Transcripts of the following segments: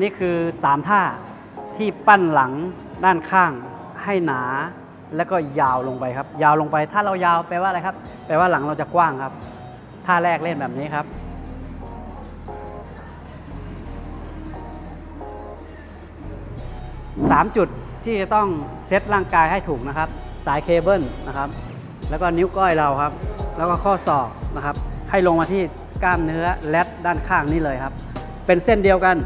นี่คือ 3 ท่าที่ปั้นหลังด้านข้างให้หนา แล้วก็ยาวลงไปครับ ยาวลงไปถ้าเรายาวแปลว่าอะไรครับ แปลว่าหลังเราจะกว้างครับท่าแรกเล่นแบบนี้ครับ 3 จุดที่จะต้องเซตร่างกายให้ถูกนะครับ สายเคเบิลนะครับ แล้วก็นิ้วก้อยเราครับ แล้วก็ข้อศอกนะครับ ให้ลงมาที่กล้ามเนื้อแรดด้านข้างนี่เลยครับ เป็นเส้นเดียวกัน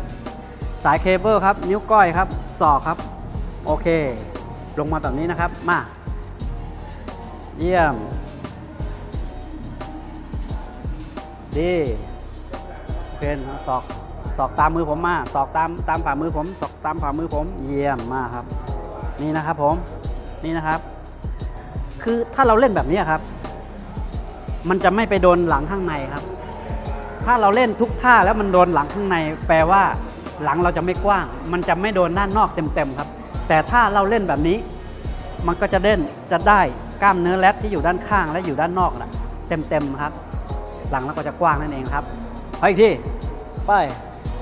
สายเคเบิลครับ นิ้วก้อยครับศอกครับ โอเค ลงมาแบบนี้นะครับ มา เยี่ยม ดีโอเคศอกศอกตามมือผมมาศอกตามตามฝ่ามือผมศอกตามฝ่ามือผม เยี่ยมมากครับ นี่นะครับผมนี่นะครับ คือถ้าเราเล่นแบบนี้ครับ มันจะไม่ไปโดนหลังข้างในครับ ถ้าเราเล่นทุกท่าแล้วมันโดนหลังข้างในแปลว่า หลังเราจะไม่กว้าง มันจะไม่โดนด้านนอกเต็มๆครับ แต่ถ้าเราเล่นแบบนี้ มันก็จะเด่นจะได้กล้ามเนื้อแรดที่อยู่ด้านข้างและอยู่ด้านนอกนะเต็มๆครับ หลังเราก็จะกว้างนั่นเองครับเออีกทีไป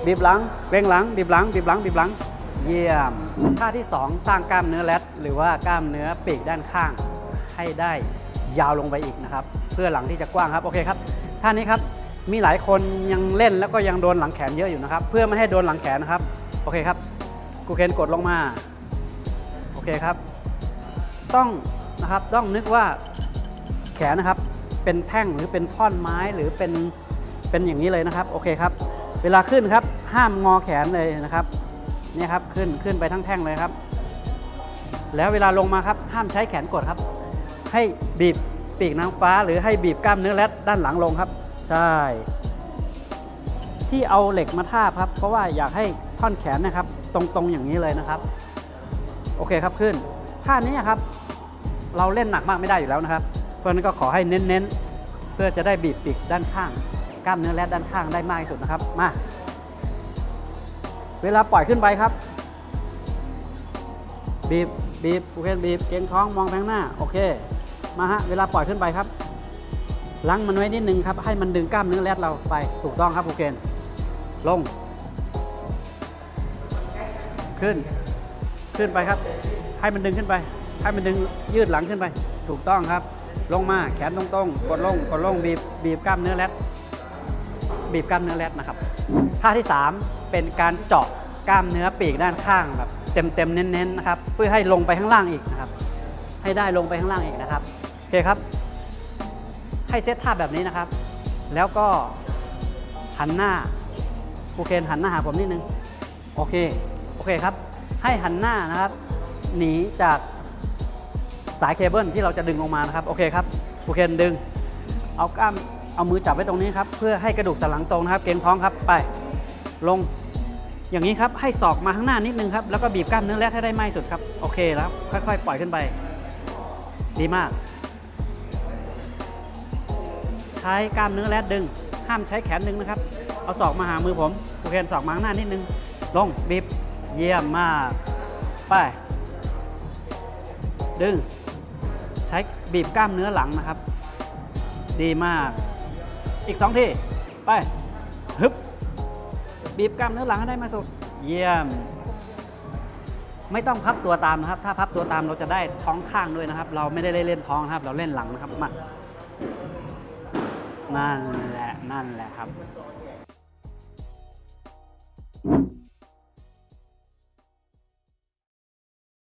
บีบหลังเร่งหลังบีบหลังบีบหลังบีบหลังเยี่ยมท่าที่ 2 สร้างกล้ามเนื้อแรดหรือว่ากล้ามเนื้อปีกด้านข้างให้ได้ยาวลงไปอีกนะครับ เพื่อหลังที่จะกว้างครับโอเคครับท่านี้ครับ มีหลายคนยังเล่นแล้วก็ยังโดนหลังแขนเยอะอยู่นะครับ เพื่อไม่ให้โดนหลังแขนนะครับ โอเคครับกูเคนกดลงมา โอเคครับ ต้องนะครับต้องนึกว่าแขนนะครับ เป็นแท่งหรือเป็นท่อนไม้หรือเป็นเป็นอย่างนี้เลยนะครับ โอเคครับ เวลาขึ้นครับ ห้ามงอแขนเลยนะครับนี่ครับขึ้นขึ้นไปทั้งแท่งเลยครับ แล้วเวลาลงมาครับ ห้ามใช้แขนกดครับ ให้บีบปีกนางฟ้า หรือให้บีบกล้ามเนื้อแรดด้านหลังลงครับ ใช่ ที่เอาเหล็กมาทาบครับ เพราะว่าอยากให้ท่อนแขนนะครับ ตรงๆอย่างนี้เลยนะครับ โอเคครับขึ้นท่านี้ครับ เราเล่นหนักมากไม่ได้อยู่แล้วนะครับ เพราะนั้นก็ขอให้เน้นๆ เพื่อจะได้บีบปีกด้านข้าง กล้ามเนื้อแรดด้านข้างได้มากที่สุดนะครับมาเวลาปล่อยขึ้นไปครับบีบบีบโอเคบีบเกรงท้องมองไปข้างหน้า โอเค มาฮะ เวลาปล่อยขึ้นไปครับ ลังมันไว้นิดนึงครับ ให้มันดึงกล้ามเนื้อแรดเราไป ถูกต้องครับโอเคลง ขึ้น ขึ้นไปครับ ให้มันดึงขึ้นไป ให้มันดึงยืดหลังขึ้นไป ถูกต้องครับ ลงมา แขนตรงๆ กดลง กดลง บีบ บีบกล้ามเนื้อแรดบีบกล้ามเนื้อแรดนะครับ ท่าที่ 3 เป็นการเจาะกล้ามเนื้อปีกด้านข้างแบบเต็มๆ เน้นๆ นะครับ เพื่อให้ลงไปข้างล่างอีกนะครับ ให้ได้ลงไปข้างล่างอีกนะครับ โอเคครับ ให้เซตท่าแบบนี้นะครับ แล้วก็หันหน้าครูเคนหันหน้าหาผมนิดนึงโอเคโอเคครับ ให้หันหน้านะครับหนีจากสายเคเบิลที่เราจะดึงลงมานะครับโอเคครับครูเคนดึง เอากล้ามเอามือจับไว้ตรงนี้ครับเพื่อให้กระดูกสันหลังตรงนะครับ เกรงท้องครับไปลงอย่างนี้ครับให้ศอกมาข้างหน้านิดนึงครับแล้วก็บีบกล้ามเนื้อแรดให้ได้มากสุดครับโอเคแล้วค่อยๆ ปล่อยขึ้นไป ดีมาก ใช้กล้ามเนื้อแรดดึง ห้ามใช้แขนดึงนะครับ เอาศอกมาหามือผมครูเคนศอกมาข้างหน้านิดนึง ลงบีบเยี่ยมมาก ไป ดึง ใช้บีบกล้ามเนื้อหลังนะครับ ดีมาก อีกสองที ไปฮึบบีบกล้ามเนื้อหลังให้ได้มาสุด เยี่ยม ไม่ต้องพับตัวตามนะครับ ถ้าพับตัวตามเราจะได้ท้องข้างด้วยนะครับ เราไม่ได้เล่นท้องนะครับ เราเล่นหลังนะครับ มา นั่นแหละ นั่นแหละครับ